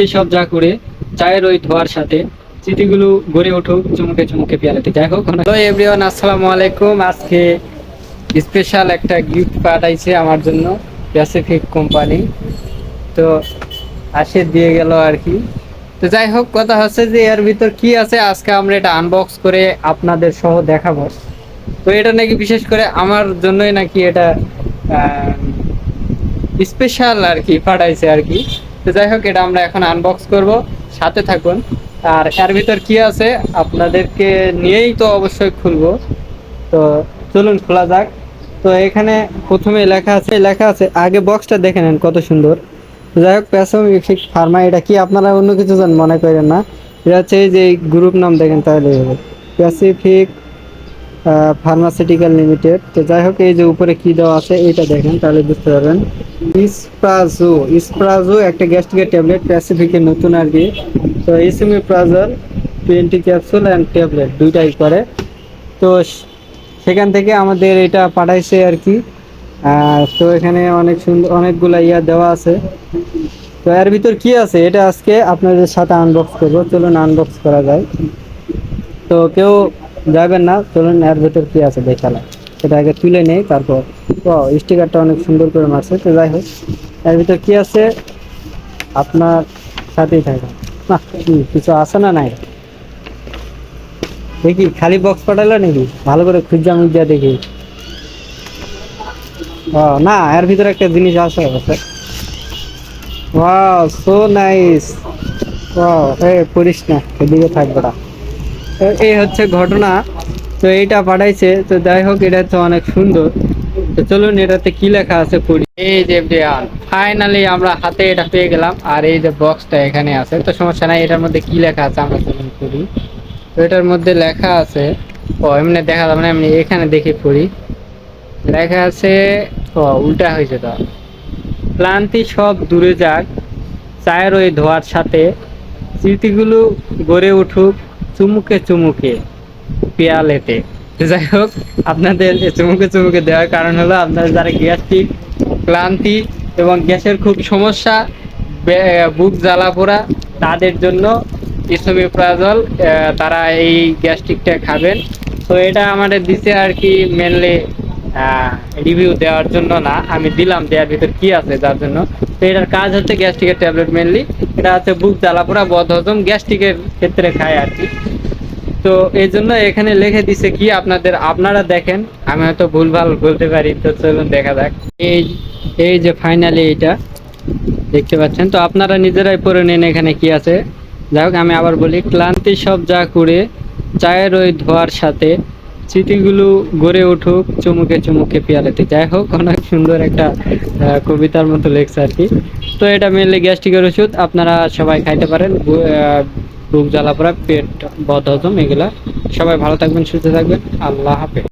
ক্লান্তি সব যা করে, চায়ের ওই ধোয়ার সাথে স্মৃতিগুলো গড়ে উঠুক, চুমুকে চুমুকে পেয়ালাতে। যাই হোক হ্যালো এভরিওয়ান, আসসালামু আলাইকুম। আজকে স্পেশাল একটা গিফট পাঠাইছে আমার জন্য প্যাসিফিক কোম্পানি তো আসে দিয়ে গেল আর কি। তো যাই হোক, কথা হচ্ছে যে এর ভিতর কি আছে, আজকে আমরা এটা আনবক্স করে আপনাদের সহ দেখাবো। তো এটা নাকি বিশেষ করে আমার জন্যই নাকি এটা স্পেশাল আর কি পাঠাইছে আর কি। তো যাই হোক, এটা আমরা এখন আনবক্স করব। সাথে থাকুন। আর এর ভিতর কি আছে, আপনাদেরকে নিয়েই তো অবশ্যই খুলবো। তো চলুন, খোলা যাক। তো এখানে প্রথমে লেখা আছে লেখা আছে, আগে বক্সটা দেখে নেন কত সুন্দর। যাই হোক প্যাসিফিক ফার্মা এটা কি আপনারা অন্য কিছু জান মনে করেন না। এটা হচ্ছে এই যে গ্রুপ নাম দেখেন তাহলে। প্যাসিফিক ফার্মাসিউটিক্যাল লিমিটেড তো যাই হোক, এই যে উপরে কি দেওয়া আছে এটা দেখেন, তাহলে বুঝতে পারবেন। ইসপ্রাজো ইসপ্রাজো একটা গ্যাস্ট্রিকের ট্যাবলেট প্যাসিফিকের নতুন আর কি। তো esomeprazole twenty capsule and tablet দুইটাই করে। তো সেখান থেকে আমাদের এটা পাঠাইছে আর কি। তো এখানে অনেক সুন্দর, অনেকগুলো ইয়া দেওয়া আছে। তো এর ভিতর কি আছে? এটা আজকে আপনাদের সাথে আনবক্স করব। চলুন আনবক্স করা যায়। তো কেউ যাবেন না, চলুন এর ভিতর কি আছে দেখালাম। সেটা আগে তুলে নেই, তারপর ও স্টিকারটা অনেক সুন্দর করে মারছে, তো যাই হোক। এর ভিতর কি আছে? আপনার সাথেই থাকুন না, কি, কিছু আছে না নাই? দেখি, খালি বক্স পাঠালো নাকি? ভালো করে খুঁজা মুজা দেখি। ও, না, এর ভিতরে একটা জিনিস আছে আছে ওয়াও সো নাইস ওয়াও এ পড়িস না, এদিকে থাকবে না তো এই হচ্ছে ঘটনা। তো এইটা পাঠাইছে। তো যাই হোক, এটা তো অনেক সুন্দর। তো চলুন, এটাতে কি লেখা আছে পড়ি। এই যে দেয়াল ফাইনালি আমরা হাতে এটা পেয়ে গেলাম। আর এই যে বক্সটা এখানে আছে। তো সমস্যা নাই, এটার মধ্যে কি লেখা আছে আমরা চলুন পড়ি। তো এটার মধ্যে লেখা আছে, ও, এমনি দেখা যাবে না, এমনি এখানে দেখে পড়ি। লেখা আছে, ও, উল্টা হয়েছে তো। ক্লান্তি সব দূরে যাক, চায়ের ওই ধোয়ার সাথে। স্মৃতিগুলো গড়ে উঠুক। চুমুকে চুমুকে পেয়ালেতে যাই হোক আপনাদের চুমুকে চুমুকে দেওয়ার কারণ হলো আপনাদের যারা গ্যাস্ট্রিক ক্লান্তি এবং গ্যাসের খুব সমস্যা বুক জ্বালা পোড়া, তাদের জন্য ইসোমিপ্রাজল তারা এই গ্যাস্ট্রিকটা খাবেন। তো এটা আমাদের দিছে আর কি মেনলি রিভিউ দেওয়ার জন্য না, আমি দিলাম দেওয়ার ভিতর কি আছে যার জন্য। তো এটার কাজ হচ্ছে গ্যাস্ট্রিকের ট্যাবলেট মেনলি এটা হচ্ছে বুক জ্বালা পোড়া বদ হজম গ্যাস্ট্রিকের ক্ষেত্রে খায় আর কি। তো এই জন্য এখানে লিখে দিছে কি আপনাদের, আপনারা দেখেন, আমি হয়তো ভুলভাল বলতে পারি, তো চলুন দেখা যাক। এই এই যে ফাইনালি এইটা দেখতে পাচ্ছেন? তো আপনারা নিজেরাই পড়ে নিন এখানে কি আছে। যাই হোক, আমি আবার বলি, ক্লান্তি সব যা করে চায়ের ওই ধোয়ার সাথে স্মৃতিগুলো গড়ে উঠুক, চমুকে চমুকে পেয়ালেতে। যাই হোক, অনেক সুন্দর একটা কবিতার মতো লেখছে আর কি। তো এটা মেনলি গ্যাস্ট্রিকের ওষুধ, আপনারা সবাই খাইতে পারেন। বুক জ্বালা পড়া, পেট বদ হজম এগুলা। সবাই ভালো থাকবেন, সুস্থ থাকবেন। আল্লাহ হাফেজ।